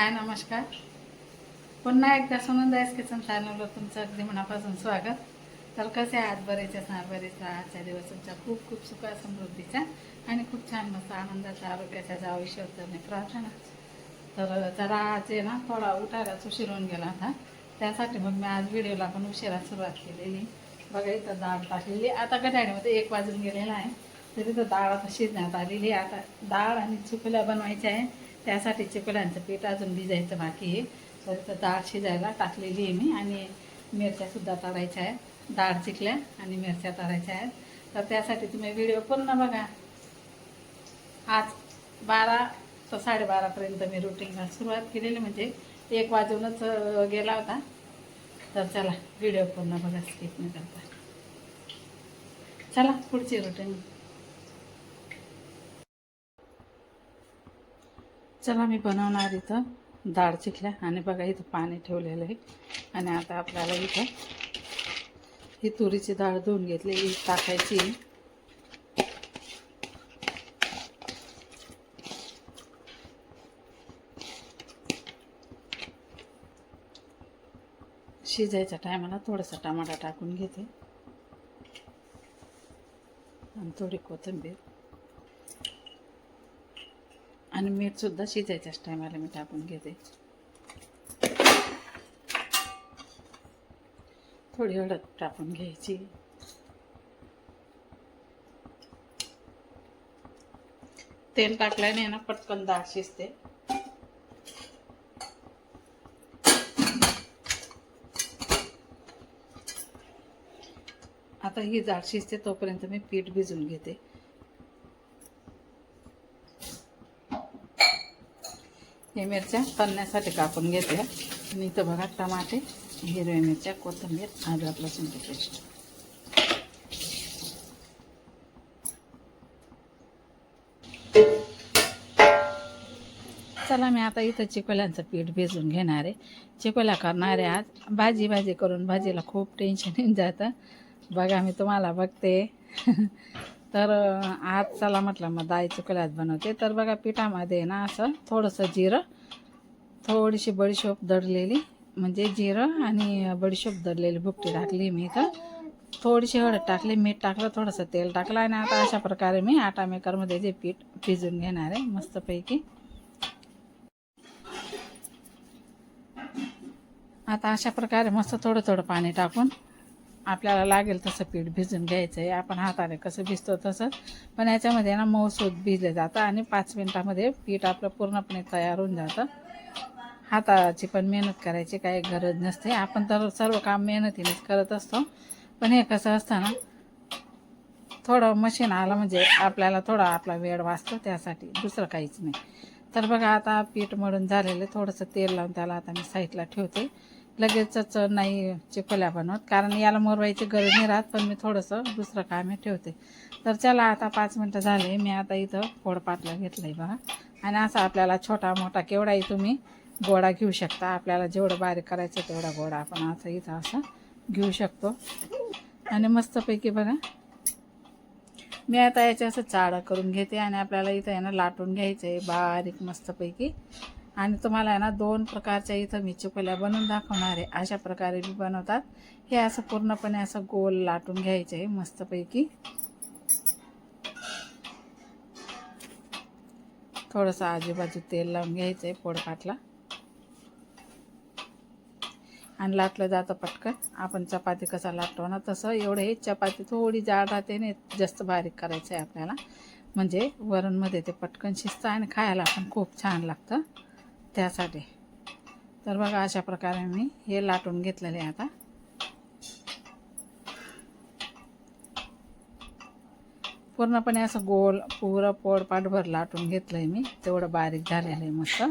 हाय नमस्कार. पुन्हा एकदा सुनंदायस किचन चॅनलवर तुमचं अगदी मनापासून स्वागत. तर कसे आहात? बरेच सहा बरेच राहा आजच्या दिवस तुमच्या खूप खूप सुखा समृद्धीचा आणि खूप छान मस्त आनंदाच्या आरोग्याच्या जावं आयुष्य करणे प्रार्थना. तर जरा आज आहे ना थोडा उठायलाच उशीर होऊन गेला होता. त्यासाठी मग मी आज व्हिडिओला पण उशिरा सुरुवात केलेली. बघा इथं डाळ टाकलेली. आता कढाईमध्ये एक वाजून गेलेला आहे. तरी तर डाळ आता शिजण्यात आलेली आहे. आता डाळ आणि चुकल्या बनवायच्या आहे. त्यासाठी चिकलांचं पीठ अजून भिजायचं बाकी आहे. तर डाळ शिजायला टाकलेली आहे मी आणि मिरच्यासुद्धा तळायच्या आहेत. डाळ चिकल्या आणि मिरच्या तळायच्या आहेत. तर त्यासाठी तुम्ही व्हिडिओ पूर्ण बघा. आज बारा तर साडेबारापर्यंत मी रुटीनला सुरुवात केलेली म्हणजे एक वाजूनच गेला होता. तर चला व्हिडिओ पूर्ण बघा स्किप न करता. चला पुढची रुटीन चला मी बनवणार इथं डाळ चिखल्या आणि बघा इथं पाणी ठेवलेलं आहे. आणि आता आपल्याला इथं ही तुरीची डाळ धुवून घेतली. ही टाकायची. शिजायच्या टायमाला थोडासा टमाटा टाकून घेते. आणि थोडी कोथिंबीर. आणि मीठसुद्धा शिजायच्याच टायमाला मी टाकून घेते. थोडी हळद टाकून घ्यायची. तेल टाकल्याने ना पटकन डाळ शिजते. आता ही डाळ शिजते तोपर्यंत मी पीठ भिजून घेते. हे मिरच्या तळण्यासाठी कापून घेतल्या आणि इथं बघा टमाटे हिरव्या मिरच्या कोथिंबीर अद्रक लसूणची पेस्ट. चला मी आता इथं चिकोल्यांचं पीठ भिजून घेणार आहे. चिकोल्या करणार आहे आज भाजी भाजी करून भाजीला खूप टेन्शन येऊन जातं. बघा मी तुम्हाला बघते. तर आज चला म्हटलं मग डाळ चिकोल्यात बनवते. तर बघा पिठामध्ये ना असं थोडंसं जिरं थोडीशी बडीशोप दडलेली म्हणजे जिरं आणि बडीशोप दडलेली भुकटी टाकली मी इथं. थोडीशी हळद टाकली मीठ टाकलं थोडंसं तेल टाकलं आणि आता अशा प्रकारे मी आटा मेकरमध्ये जे पीठ भिजून घेणार आहे मस्तपैकी. आता अशा प्रकारे मस्त थोडं थोडं पाणी टाकून आपल्याला लागेल तसं पीठ भिजून घ्यायचं आहे आपण हाताने कसं भिजतो तसं. पण याच्यामध्ये ना मऊसूद भिजलं जातं आणि पाच मिनटामध्ये पीठ आपलं पूर्णपणे तयार होऊन जातं. हाताची पण मेहनत करायची काही गरज नसते. आपण तर सर्व काम मेहनतीनेच करत असतो. पण हे कसं असतं ना थोडं मशीन आलं म्हणजे आपल्याला थोडा आपला वेळ वाचतो त्यासाठी दुसरं काहीच नाही. तर बघा आता पीठ मळून झालेलं थोडंसं तेल लावून त्याला आता मी साईडला ठेवते. लगेचच नाही चिकोल्या बनवत. कारण याला मोरवायची गरज नाही राहत पण मी थोडंसं दुसरं काम हे ठेवते. तर चला आता पाच मिनटं झाले मी आता इथं फोडपाटला घेतलं आहे बघा. आणि असं आपल्याला छोटा मोठा केवढाही तुम्ही गोडा घेऊ शकता. आपल्याला जेवढं बारीक करायचं तेवढा गोडा आपण असं इथं असं घेऊ शकतो. आणि मस्तपैकी बघा. मी आता याचे असं चाळं करून घेते आणि आपल्याला इथं आहे ना लाटून घ्यायचं आहे बारीक मस्तपैकी. आणि तुम्हाला आहे ना दोन प्रकारच्या इथं मी चिकोल्या बनवून दाखवणार आहे. अशा प्रकारे बी बनवतात. हे असं पूर्णपणे असं गोल लाटून घ्यायचं आहे मस्तपैकी. थोडंसं आजूबाजू तेल लावून घ्यायचं आहे पोळपाटला आणि लाटलं जातं पटकन. आपण चपाती कसा लाटतो ना तसं एवढं हे चपाती थोडी जाड राहते नाही जास्त बारीक करायचं आहे आपल्याला. म्हणजे वरणमध्ये ते पटकन शिजतं आणि खायला पण खूप छान लागतं. त्यासाठी. तर बघा अशा प्रकारे मी हे लाटून घेतलेले आहे आता. पूर्णपणे असं गोल पुरं पोळपाटभर लाटून घेतलं आहे मी. तेवढं बारीक झालेलं आहे मस्त.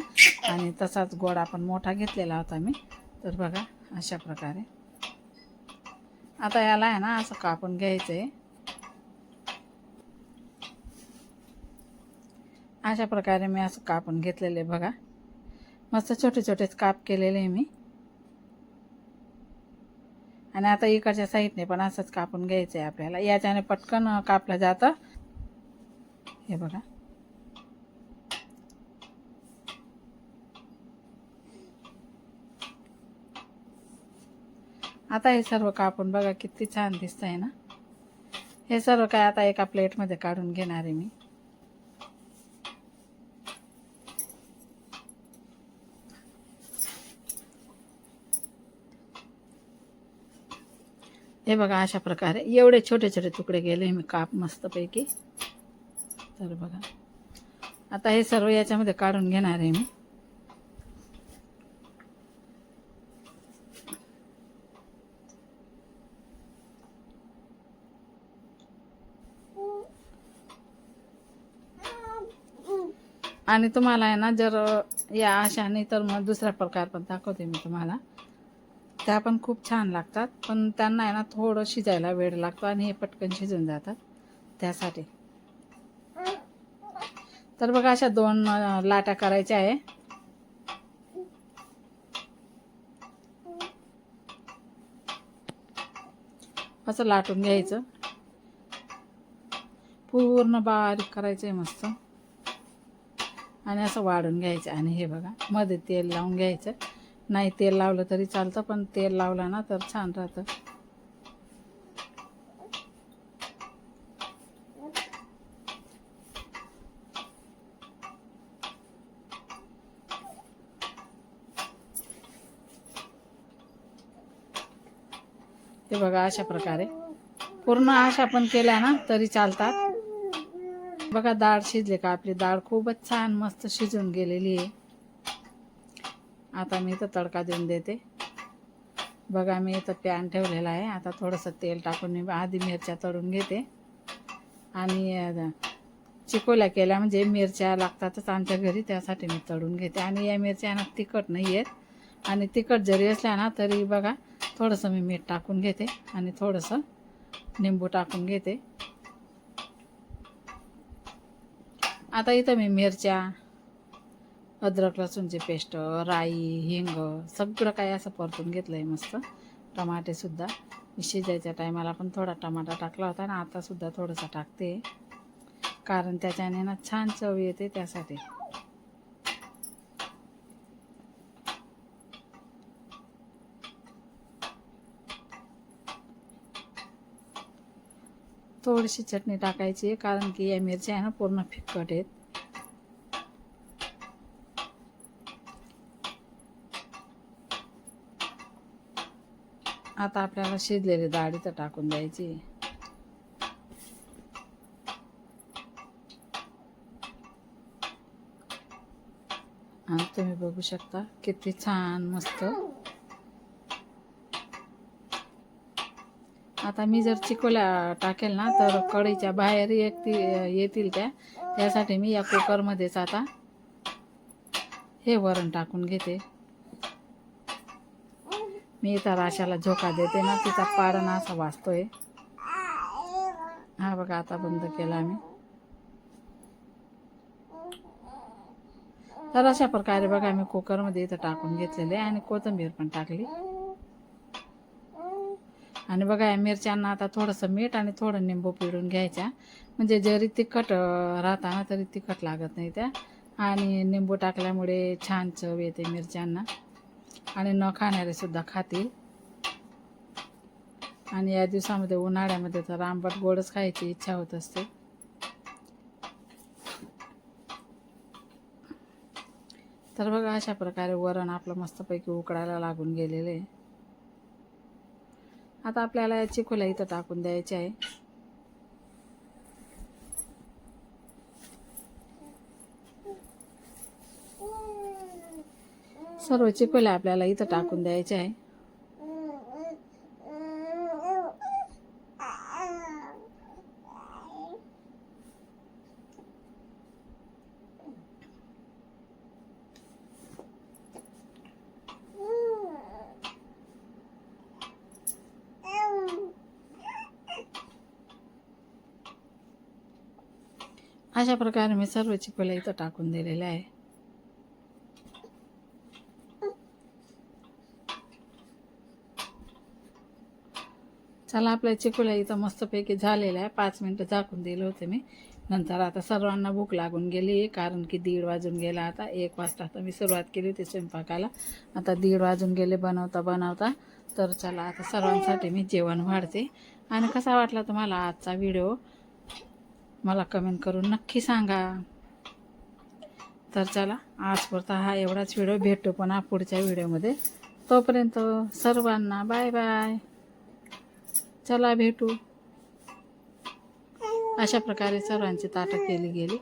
आणि तसाच गोड आपण मोठा घेतलेला होता मी. तर बघा अशा प्रकारे. आता याला आहे ना असं कापून घ्यायचं आहे अशा प्रकारे मी असं कापून घेतलेलं आहे बघा. मस्त छोटे छोटेच काप केलेले आहे मी. आणि आता इकडच्या साईडने पण असंच कापून घ्यायचं आहे आपल्याला. याच्याने पटकन कापलं जातं. हे बघा. आता हे सर्व कापून बघा किती छान दिसतं आहे ना. हे सर्व काय आता एका प्लेटमध्ये काढून घेणार आहे मी. हे बघा अशा प्रकारे. एवढे छोटे छोटे तुकडे गेले मी काप मस्तपैकी. तर बघा. आता हे सर्व याच्यामध्ये काढून घेणार आहे मी. आणि तुम्हाला आहे ना जर या अशाने तर मग दुसरा प्रकार पण दाखवते मी तुम्हाला. त्या पण खूप छान लागतात. पण त्यांना आहे ना थोडं शिजायला वेळ लागतो आणि हे पटकन शिजून जातात. त्यासाठी. तर बघा अशा दोन लाटा करायच्या आहे. असं लाटून घ्यायचं. पूर्ण बारीक करायचं आहे मस्त. आणि असं वाढून घ्यायचं. आणि हे बघा मध्ये तेल लावून घ्यायचं. नाही तेल लावलं तरी चालतं पण तेल लावला ना तर छान राहतं. ते बघा अशा प्रकारे. पूर्ण आश पण केल्या ना तरी चालतात. बघा डाळ शिजली का? आपली डाळ खूपच छान मस्त शिजून गेलेली आहे. आता मी इथं तडका देऊन देते. बघा मी इथं पॅन ठेवलेला आहे. आता थोडंसं तेल टाकून मी आधी मिरच्या तळून घेते. आणि चिकोल्या केल्या म्हणजे मिरच्या लागतातच आमच्या घरी त्यासाठी मी तळून घेते. आणि या मिरच्या ना तिखट नाही आहेत. आणि तिखट जरी असल्या ना तरी बघा थोडंसं मी मीठ टाकून घेते. आणि थोडंसं निंबू टाकून घेते. आता इथं मी मिरच्या अद्रक लसूणची पेस्ट राई हिंग सगळं काही असं परतून घेतलं आहे मस्त टमाटेसुद्धा मी शिजायच्या टायमाला पण थोडा टमाटा टाकला होता आणि आतासुद्धा थोडंसं टाकते. कारण त्याच्याने ना छान चव येते त्यासाठी. थोडीशी चटणी टाकायची आहे कारण की या मिरच्या आहे ना पूर्ण फिक्कट आहेत. आता आपल्याला शिजलेली डाळ इथं टाकून द्यायची. आणि तुम्ही बघू शकता किती छान मस्त. आता मी जर चिकोल्या टाकेल ना तर कढईच्या बाहेर येतील त्या. त्यासाठी मी या कुकरमध्येच आता हे वरण टाकून घेते. मी इथं राशाला झोका देते ना तिचा पाडणा असा वाचतोय. हा बघा आता बंद केला मी तर अशा प्रकारे बघा मी कुकरमध्ये इथं टाकून घेतलेले आणि कोथिंबीर पण टाकली. आणि बघा या मिरच्यांना आता थोडंसं मीठ आणि थोडं निंबू पिळून घ्यायच्या. म्हणजे जरी तिखट राहता ना तरी तिखट लागत नाही त्या. आणि निंबू टाकल्यामुळे छान चव येते मिरच्यांना. आणि न खाणारे सुद्धा खातील. आणि या दिवसामध्ये उन्हाळ्यामध्ये तर आंबट गोडच खायची इच्छा होत असते. तर बघा अशा प्रकारे वरण आपलं मस्तपैकी उकडायला लागून गेलेलं आहे. आता आपल्याला याची खुला इथं टाकून द्यायची आहे. सर्व चिकोल्या आपल्याला इथं टाकून द्यायचे आहे. अशा प्रकारे मी सर्व चिकोल्या इथं टाकून दिलेलं आहे. चला आपल्या चिकोल्या इथं मस्तपैकी झालेलं आहे. पाच मिनटं झाकून दिले होते मी. नंतर आता सर्वांना भूक लागून गेली कारण की दीड वाजून गेला आता. एक वाजता आता मी सुरुवात केली होती स्वयंपाकाला. आता दीड वाजून गेले बनवता बनवता. तर चला आता सर्वांसाठी मी जेवण वाढते. आणि कसा वाटला तुम्हाला आजचा व्हिडिओ? मला कमेंट करून नक्की सांगा. तर चला आजपुरता हा एवढाच व्हिडिओ. भेटतो पण पुढच्या व्हिडिओमध्ये. तोपर्यंत सर्वांना बाय बाय. चला भेटू. अशा प्रकारे सर्वांची ताटं केली गेली.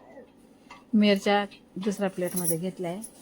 मिरच्या दुसऱ्या प्लेटमध्ये घेतल्या आहे.